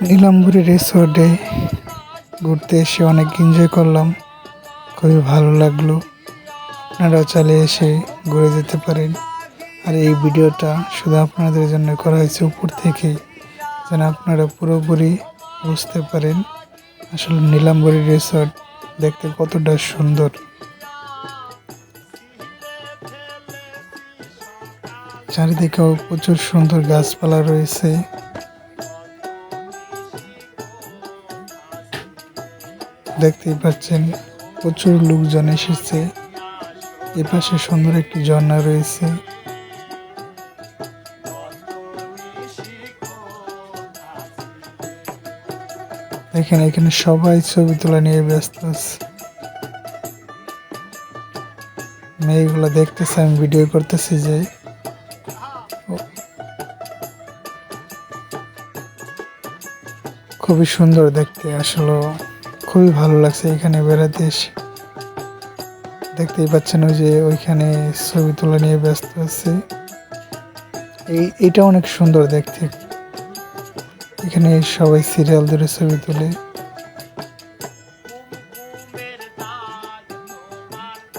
নীলাম্বরী রিসোর্টে ঘুরতে এসে অনেক এনজয় করলাম। খুবই ভালো লাগল। আপনারাও চালে এসে ঘুরে যেতে পারেন। আর এই ভিডিওটা শুধু আপনাদের জন্য করা হয়েছে উপর থেকে, যেন আপনারা পুরোপুরি বুঝতে পারেন আসলে নীলাম্বরী রিসোর্ট দেখতে কতটা সুন্দর। চারিদিকেও প্রচুর সুন্দর গাছপালা রয়েছে। দেখতেই পাচ্ছেন, প্রচুর লোকজন এসেছে। এপাশে সুন্দর একটি ঝর্ণা রয়েছে। এখানে এখানে সবাই ছবি তোলা নিয়ে ব্যস্ত আছে। মেয়েগুলো দেখতেছে, আমি ভিডিও করতেছি যে। খুবই সুন্দর দেখতে আসলে। খুবই ভালো লাগছে এখানে বেড়াতে এসে। দেখতেই পাচ্ছেন ওই যে ওইখানে ছবি তোলা নিয়ে ব্যস্ত আছে। এই, এটা অনেক সুন্দর দেখতে। এখানে সবাই সিরিয়াল ধরে ছবি তোলে।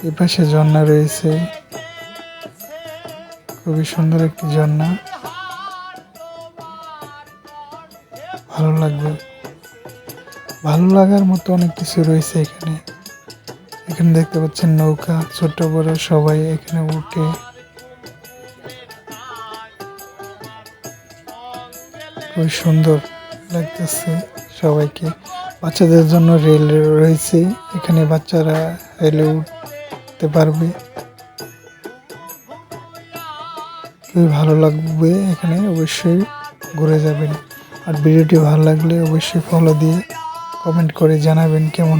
এ পাশে ঝর্ণা রয়েছে। খুবই সুন্দর একটি ঝর্ণা। ভালো লাগবে। ভালো লাগার মতো অনেক কিছু রয়েছে এখানে। এখানে দেখতে পাচ্ছেন নৌকা ছোট বড় সবাই এখানে উঠে। খুবই সুন্দর লাগতেছে সবাইকে। বাচ্চাদের জন্য রেল রয়েছে, এখানে বাচ্চারা রেলে উঠতে পারবে। খুবই ভালো লাগবে এখানে, অবশ্যই ঘুরে যাবেন। আর ভিডিওটি ভালো লাগলে অবশ্যই ফলো দিয়ে কমেন্ট করে জানাবেন কেমন